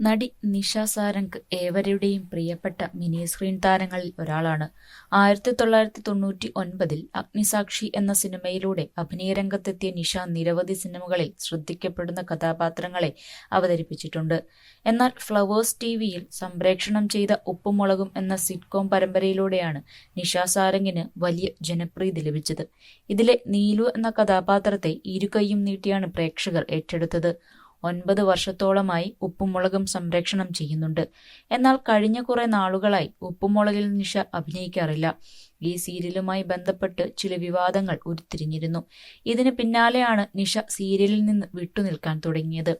നടി നിഷ സാരംഗ് ഏവരുടെയും പ്രിയപ്പെട്ട മിനി സ്ക്രീൻ താരങ്ങളിൽ ഒരാളാണ്. ആയിരത്തി തൊള്ളായിരത്തി തൊണ്ണൂറ്റി ഒൻപതിൽ അഗ്നിസാക്ഷി എന്ന സിനിമയിലൂടെ അഭിനയരംഗത്തെത്തിയ നിഷ നിരവധി സിനിമകളിൽ ശ്രദ്ധിക്കപ്പെടുന്ന കഥാപാത്രങ്ങളെ അവതരിപ്പിച്ചിട്ടുണ്ട്. എന്നാൽ ഫ്ലവേഴ്സ് ടി വിയിൽ സംപ്രേക്ഷണം ചെയ്ത ഉപ്പുമുളകും എന്ന സിറ്റ്കോം പരമ്പരയിലൂടെയാണ് നിഷ സാരംഗിന് വലിയ ജനപ്രീതി ലഭിച്ചത്. ഇതിലെ നീലു എന്ന കഥാപാത്രത്തെ ഇരുകൈയും നീട്ടിയാണ് പ്രേക്ഷകർ ഏറ്റെടുത്തത്. ഒൻപത് വർഷത്തോളമായി ഉപ്പുമുളകും സംരക്ഷണം ചെയ്യുന്നുണ്ട്. എന്നാൽ കഴിഞ്ഞ കുറെ നാളുകളായി ഉപ്പുമുളകിൽ നിഷ അഭിനയിക്കാറില്ല. ഈ സീരിയലുമായി ബന്ധപ്പെട്ട് ചില വിവാദങ്ങൾ ഉരുത്തിരിഞ്ഞിരുന്നു. ഇതിന് പിന്നാലെയാണ് നിഷ സീരിയലിൽ നിന്ന് വിട്ടുനിൽക്കാൻ തുടങ്ങിയത്.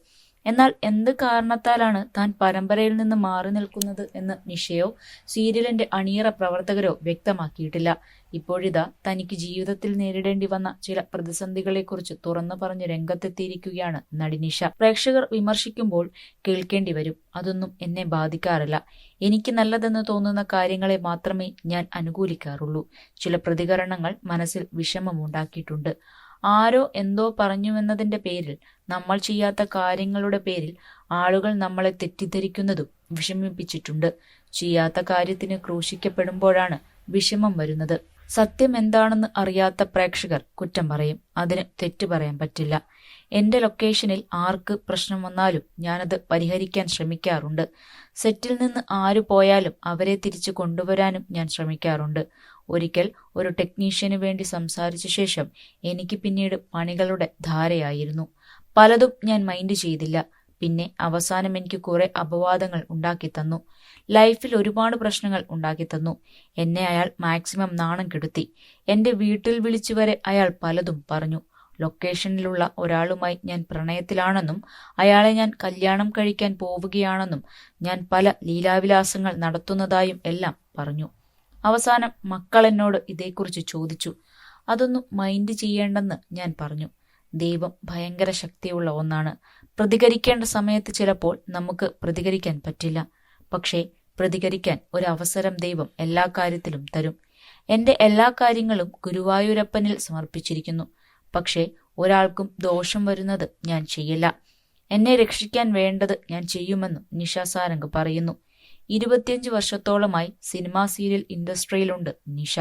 എന്നാൽ എന്ത് കാരണത്താലാണ് താൻ പരമ്പരയിൽ നിന്ന് മാറി നിൽക്കുന്നത് എന്ന് നിഷയോ സീരിയലിന്റെ അണിയറ പ്രവർത്തകരോ വ്യക്തമാക്കിയിട്ടില്ല. ഇപ്പോഴിതാ തനിക്ക് ജീവിതത്തിൽ നേരിടേണ്ടി വന്ന ചില പ്രതിസന്ധികളെക്കുറിച്ച് തുറന്നു പറഞ്ഞ് രംഗത്തെത്തിയിരിക്കുകയാണ് നടി നിഷ. പ്രേക്ഷകർ വിമർശിക്കുമ്പോൾ കേൾക്കേണ്ടി വരും. അതൊന്നും എന്നെ ബാധിക്കാറില്ല. എനിക്ക് നല്ലതെന്ന് തോന്നുന്ന കാര്യങ്ങളെ മാത്രമേ ഞാൻ അനുകൂലിക്കാറുള്ളൂ. ചില പ്രതികരണങ്ങൾ മനസ്സിൽ വിഷമമുണ്ടാക്കിയിട്ടുണ്ട്. ആരോ എന്തോ പറഞ്ഞുവെന്നതിന്റെ പേരിൽ നമ്മൾ ചെയ്യാത്ത കാര്യങ്ങളുടെ പേരിൽ ആളുകൾ നമ്മളെ തെറ്റിദ്ധരിക്കുന്നതും വിഷമിപ്പിച്ചിട്ടുണ്ട്. ചെയ്യാത്ത കാര്യത്തിന് ക്രൂശിക്കപ്പെടുമ്പോഴാണ് വിഷമം വരുന്നത്. സത്യം എന്താണെന്ന് അറിയാത്ത പ്രേക്ഷകർ കുറ്റം പറയും. അതിന് തെറ്റു പറയാൻ പറ്റില്ല. എന്റെ ലൊക്കേഷനിൽ ആർക്ക് പ്രശ്നം വന്നാലും ഞാനത് പരിഹരിക്കാൻ ശ്രമിക്കാറുണ്ട്. സെറ്റിൽ നിന്ന് ആര് പോയാലും അവരെ തിരിച്ചു കൊണ്ടുവരാനും ഞാൻ ശ്രമിക്കാറുണ്ട്. ഒരിക്കൽ ഒരു ടെക്നീഷ്യന് വേണ്ടി സംസാരിച്ച ശേഷം എനിക്ക് പിന്നീട് പണികളുടെ ധാരയായിരുന്നു. പലതും ഞാൻ മൈൻഡ് ചെയ്തില്ല. പിന്നെ അവസാനം എനിക്ക് കുറെ അപവാദങ്ങൾ ഉണ്ടാക്കി തന്നു. ലൈഫിൽ ഒരുപാട് പ്രശ്നങ്ങൾ ഉണ്ടാക്കി തന്നു. എന്നെ അയാൾ മാക്സിമം നാണം കെടുത്തി. എന്റെ വീട്ടിൽ വിളിച്ചു വരെ അയാൾ പലതും പറഞ്ഞു. ലൊക്കേഷനിലുള്ള ഒരാളുമായി ഞാൻ പ്രണയത്തിലാണെന്നും അയാളെ ഞാൻ കല്യാണം കഴിക്കാൻ പോവുകയാണെന്നും ഞാൻ പല ലീലാവിലാസങ്ങൾ നടത്തുന്നതായും എല്ലാം പറഞ്ഞു. അവസാനം മക്കൾ എന്നോട് ഇതേക്കുറിച്ച് ചോദിച്ചു. അതൊന്നും മൈൻഡ് ചെയ്യേണ്ടെന്ന് ഞാൻ പറഞ്ഞു. ദൈവം ഭയങ്കര ശക്തിയുള്ള ഒന്നാണ്. പ്രതികരിക്കേണ്ട സമയത്ത് ചിലപ്പോൾ നമുക്ക് പ്രതികരിക്കാൻ പറ്റില്ല. പക്ഷേ പ്രതികരിക്കാൻ അവസരം ദൈവം എല്ലാ കാര്യത്തിലും തരും. എന്റെ എല്ലാ കാര്യങ്ങളും ഗുരുവായൂരപ്പനിൽ സമർപ്പിച്ചിരിക്കുന്നു. പക്ഷേ ഒരാൾക്കും ദോഷം വരുന്നത് ഞാൻ ചെയ്യില്ല. എന്നെ രക്ഷിക്കാൻ വേണ്ടത് ഞാൻ ചെയ്യുമെന്നും നിഷാസാരംഗ് പറയുന്നു. ഇരുപത്തിയഞ്ച് വർഷത്തോളമായി സിനിമാ സീരിയൽ ഇൻഡസ്ട്രിയിലുണ്ട് നിഷ.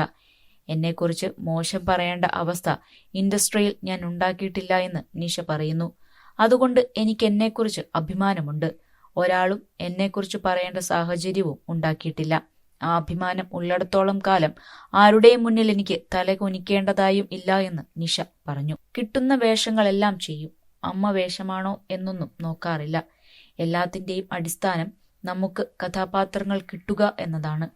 എന്നെക്കുറിച്ച് മോശം പറയേണ്ട അവസ്ഥ ഇൻഡസ്ട്രിയിൽ ഞാൻ ഉണ്ടാക്കിയിട്ടില്ല എന്ന് നിഷ പറയുന്നു. അതുകൊണ്ട് എനിക്ക് എന്നെക്കുറിച്ച് അഭിമാനമുണ്ട്. ഒരാളും എന്നെക്കുറിച്ച് പറയേണ്ട സാഹചര്യവും ഉണ്ടാക്കിയിട്ടില്ല. ആ അഭിമാനം ഉള്ളിടത്തോളം കാലം ആരുടെയും മുന്നിൽ എനിക്ക് തല കുനിക്കേണ്ടതായും ഇല്ല എന്ന് നിഷ പറഞ്ഞു. കിട്ടുന്ന വേഷങ്ങളെല്ലാം ചെയ്യും. അമ്മ വേഷമാണോ എന്നൊന്നും നോക്കാറില്ല. എല്ലാത്തിന്റെയും അടിസ്ഥാനം നമുക്ക് കഥാപാത്രങ്ങൾ കിട്ടുക എന്നതാണ്.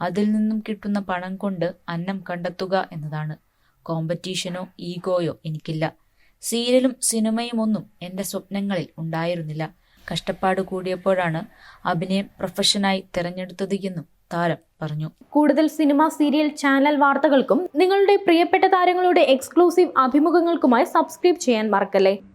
അതിൽ നിന്നും കിട്ടുന്ന പണം കൊണ്ട് അന്നം കണ്ടെത്തുക എന്നതാണ്. കോമ്പറ്റീഷനോ ഈഗോയോ എനിക്കില്ല. സീരിയലും സിനിമയും ഒന്നും എന്റെ സ്വപ്നങ്ങളിൽ ഉണ്ടായിരുന്നില്ല. കഷ്ടപ്പാട് കൂടിയപ്പോഴാണ് അഭിനയം പ്രൊഫഷനായി തിരഞ്ഞെടുത്തത് എന്നും താരം പറഞ്ഞു. കൂടുതൽ സിനിമ സീരിയൽ ചാനൽ വാർത്തകൾക്കും നിങ്ങളുടെ പ്രിയപ്പെട്ട താരങ്ങളുടെ എക്സ്ക്ലൂസീവ് അഭിമുഖങ്ങൾക്കുമായി സബ്സ്ക്രൈബ് ചെയ്യാൻ മറക്കല്ലേ?